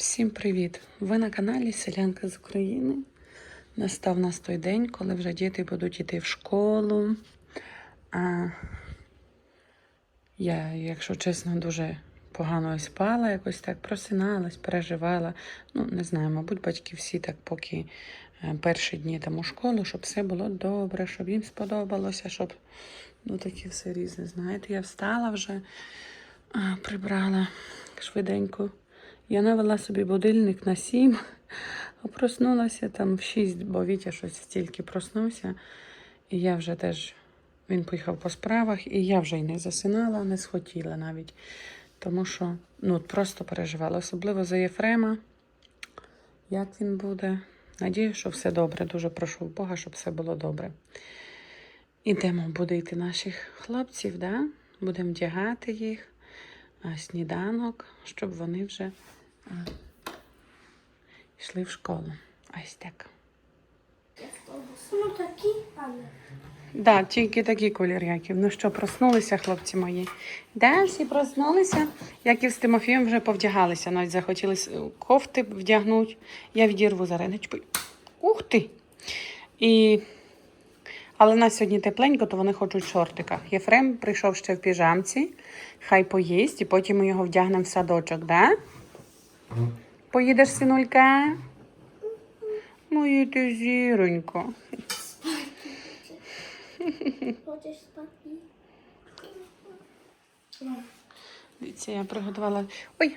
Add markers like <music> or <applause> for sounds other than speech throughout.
Всім привіт! Ви на каналі Селянка з України. Настав нас той день, коли вже діти будуть йти в школу. А я, якщо чесно, дуже погано спала, якось так просиналась, переживала. Ну, не знаю, мабуть, батьки всі так, поки е, перші дні там у школу, щоб все було добре, щоб їм сподобалося, щоб ну таке все різне. Знаєте, я встала вже, прибрала швиденько. Я навела собі будильник на 7, а проснулася там в 6, бо Вітя щось стільки проснувся. І я вже теж, він поїхав по справах, і я вже й не засинала, не схотіла навіть. Тому що ну, просто переживала, особливо за Єфрема. Як він буде? Надію, що все добре. Дуже прошу Бога, щоб все було добре. Ідемо будити наших хлопців, да? будемо вдягати їх сніданок, щоб вони вже йшли в школу. Ось так. Ну такі, але. Да, тільки такий колір, Яків. Ну що, проснулися, хлопці мої? Да, всі проснулися. Яків з Тимофієм вже повдягалися. Навіть захотіли кофти вдягнути. Я відірву зараз. Ух ти! І... Але на сьогодні тепленько, то вони хочуть в шортиках. Єфрем прийшов ще в піжамці, хай поїсть, і потім ми його вдягнемо в садочок, да? Поїдеш, синулька? Моє ти зіронько. Хочеш спати? Дивіться, я приготувала. Ой,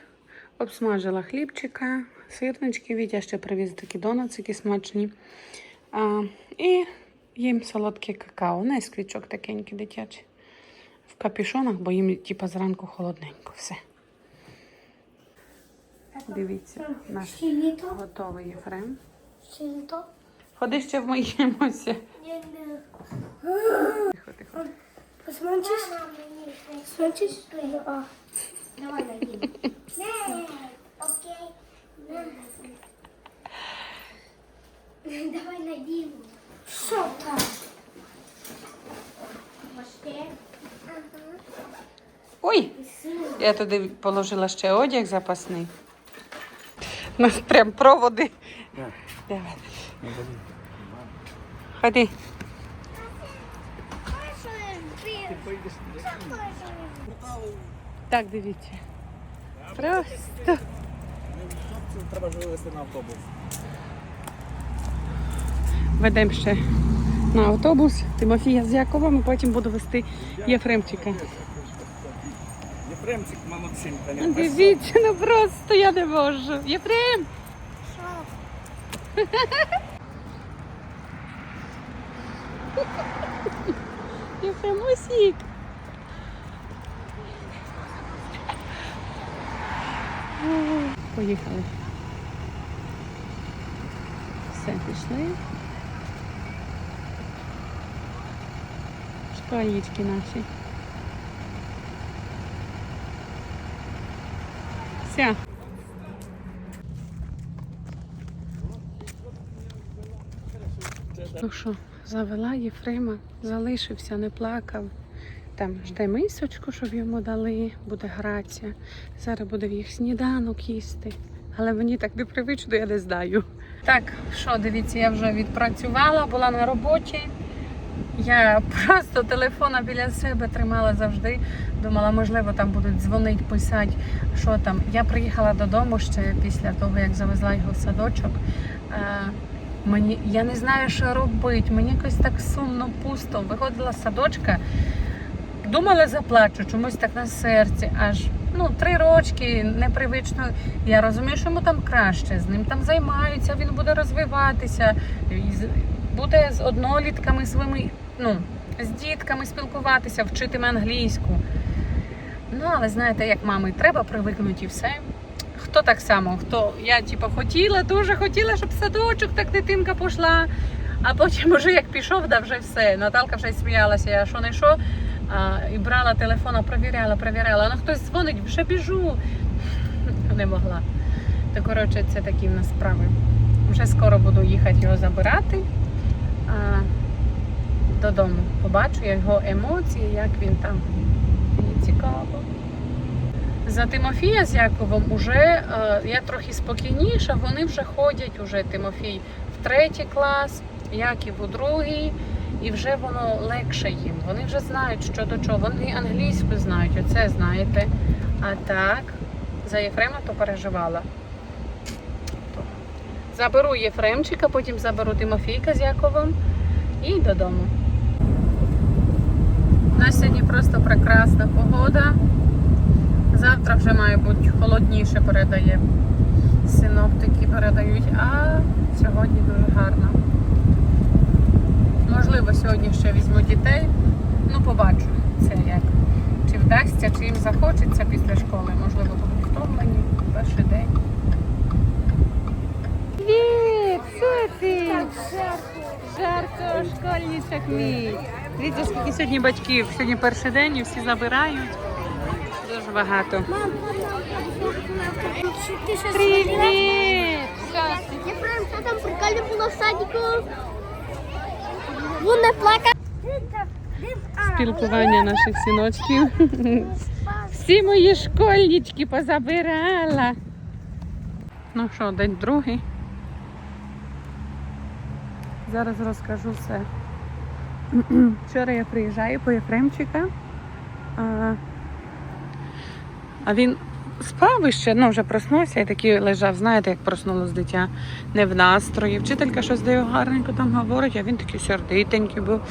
обсмажила хлібчика, сирнички. Вітя ще привіз такі донацики смачні. А, і їм солодке какао. Не сквічок такенький дитячий. В капюшонах, бо їм типа зранку холодненько. Все. Дивіться, наш готовий єфрем. Ходи ще вмиємося. Тихо, тихо. Посманчиш? Сманчиш? Давай найдем. Не, окей. Давай. Що там? Ой! Я туди положила ще одяг запасний. У нас прям проводи. Давай. Ходи. Так, дивіться. Просто. Треба ж вивезти на автобус. Ведемо ще на автобус Тимофія з Яковом, і потім буду вести Єфремчика. Єфремчик молодчинка. Ну, Дивіться, ну просто я не можу. Єфрем! Єфрем усік. Поїхали. Все, пішли. Шкалічки наші. Все. Ну що, завела Єфрема, залишився, не плакав. Там жде мисочку, щоб йому дали, буде гратися. Зараз буде в їх сніданок їсти. Але мені так непривично, я не знаю. Так, що, дивіться, я вже відпрацювала, була на роботі. Я просто телефона біля себе тримала завжди. Думала, можливо, там будуть дзвонити, писати, що там. Я приїхала додому ще після того, як завезла його в садочок. Е, Мені я не знаю, що робити. Мені якось так сумно, пусто. Виходила з садочка, думала, заплачу, чомусь так на серці. Аж ну, три рочки, непривично. Я розумію, що йому там краще, з ним там займаються, він буде розвиватися, і з- однолітками своїми, ну, з дітками спілкуватися, вчитиме англійську. Ну, але знаєте, як мами, треба привикнути і все. Хто так само, хто я типу, хотіла, дуже хотіла, щоб садочок так дитинка пішла. А потім, уже як пішов, да вже все. Наталка вже сміялася, я що не що. А, і брала телефон, провіряла, провіряла. Ну хтось дзвонить, вже біжу. Не могла. То коротше, це такі в нас справи. Вже скоро буду їхати його забирати додому. Побачу його емоції, як він там. Мені цікаво. За Тимофія з Яковом уже е, я трохи спокійніша, вони вже ходять, уже Тимофій в третій клас, Яків у другий, і вже воно легше їм. Вони вже знають, що до чого. Вони англійську знають, оце знаєте. А так, за Єфрема то переживала. Заберу Єфремчика, потім заберу Тимофійка з Яковом і додому. У нас сьогодні просто прекрасна погода. Завтра вже має бути холодніше передає. Синоптики передають, а сьогодні дуже гарно. Можливо, сьогодні ще візьму дітей. Ну, побачу це як. Чи вдасться, чи їм захочеться після школи. Можливо, будуть втомлені перший день. Привіт! Що ти? Жарко, школьничок мій. Дивіться, скільки сьогодні батьків. Сьогодні перший день і всі забирають. Дуже багато. Мам, ти що Привіт! Я прям що там прикольно було в садіку. Він не плакав. Спілкування наших синочків. Всі мої школьнички позабирала. Ну що, день другий. Зараз розкажу все. <clears throat> Вчора я приїжджаю по Єфремчика. А, він спав іще, ну вже проснувся і такий лежав, знаєте, як проснулось дитя не в настрої. Вчителька щось дає гарненько там говорить, а він такий сердитенький був.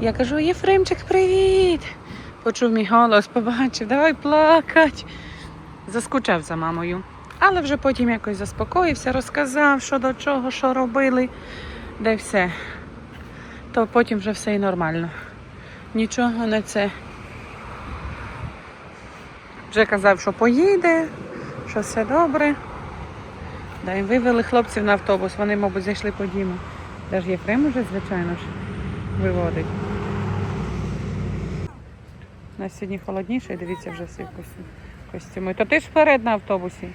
Я кажу, Єфремчик, привіт! Почув мій голос, побачив, давай плакать. Заскучав за мамою. Але вже потім якось заспокоївся, розказав, що до чого, що робили, де все. То потім вже все і нормально. Нічого не це. Вже казав, що поїде, що все добре. Да, і вивели хлопців на автобус, вони, мабуть, зайшли по Діму. Де ж Єфрем уже, звичайно ж, виводить. У нас сьогодні холодніше, дивіться вже всі костюми. То ти ж вперед на автобусі.